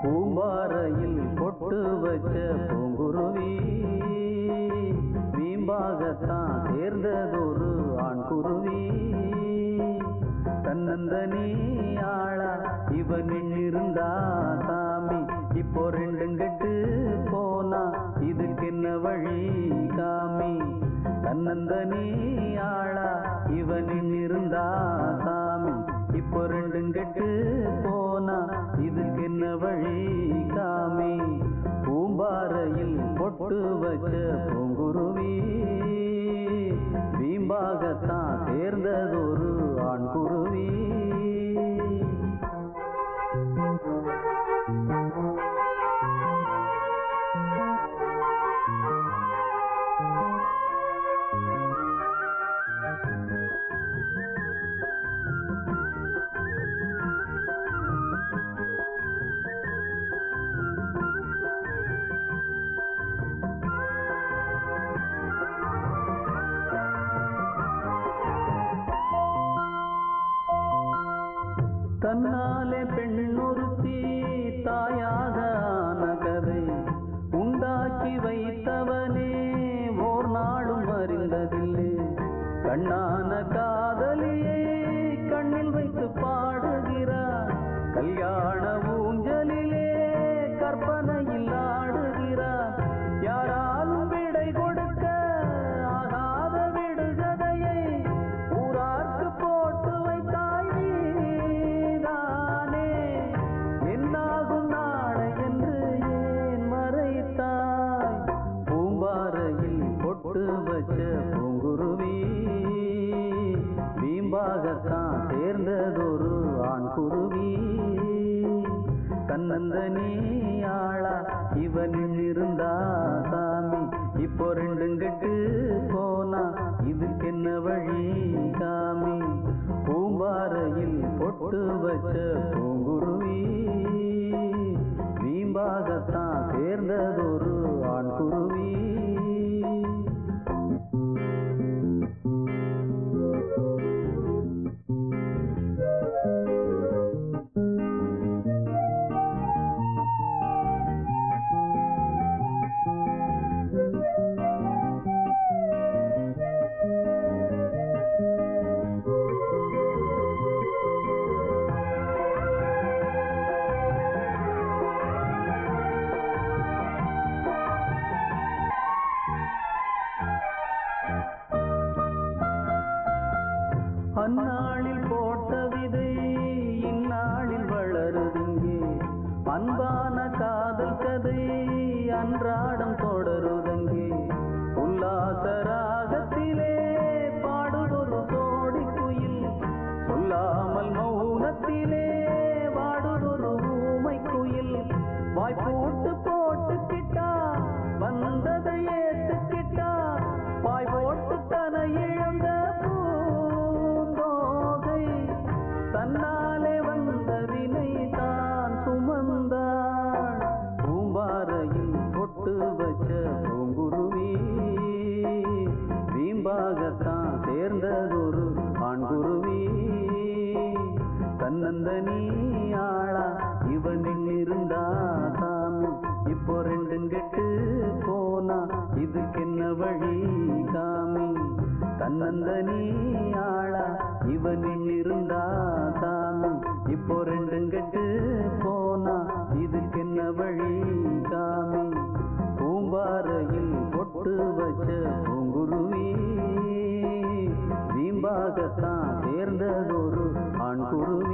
பூம்பாறையில் பொட்டு வச்ச பூங்குருவி. வீம்பாகத்தான் சேர்ந்ததொரு ஆண் குருவி தன்னந்தனி ஆளா இவன் இருந்தா சாமி. இப்போ ரெண்டும் கெட்டு போனா இதுக்கு என்ன வழி காமி? தன்னந்தனி ஆளா இவன் இருந்தா சாமி. இப்போ ரெண்டும் கெட்டு போனா வழி காமி. பூம்பாறையில் பொட்டு வச்ச பூங்குருவி. வீம்பாகத்தான் சேர்ந்ததொரு தன்னாலே பெண்ணொருத்தி தாயாக ஆன கதை உண்டாக்கி வைத்தவனே ஓர் நாளும் அறிந்ததில்லை. கண்ணான காதலியை கண்ணில் வைத்து பாடுகிறார். கல்யாண தன்னந்தனி நீயாளா இவனில் இருந்தா சாமி. இப்போ ரெண்டும் கெட்டு போனா இதுக்கு என்ன வழி காமி? பூம்பாறையில் பொட்டு வச்ச அந்நாளில் போட்ட விதை இந்நாளில் வளருதுங்கே. அன்பான காதல் கதை அன்றாடம் தொடருதங்கே. உல்லாச ராகத்திலே பாடுதொரு சோடி குயில். சொல்லாமல் மௌனத்திலே வாடுதொரு ஊமை குயில் வாய் பொட்டு வச்ச பூங்குருவி. வீம்பாகத்தான் சேர்ந்ததொரு ஆண்குருவி தன்னந்தனி ஆளா இவனில் இருந்தா சாமி. இப்போ ரெண்டும் கெட்டு போனா இதுக்கு என்ன வழி காமி? தன்னந்தனி ஆளா இவனில் இருந்தா சாமி. இப்போ ரெண்டும் கெட்டு வீம்பாகத்தான் சேர்ந்ததொரு ஆண் குருவி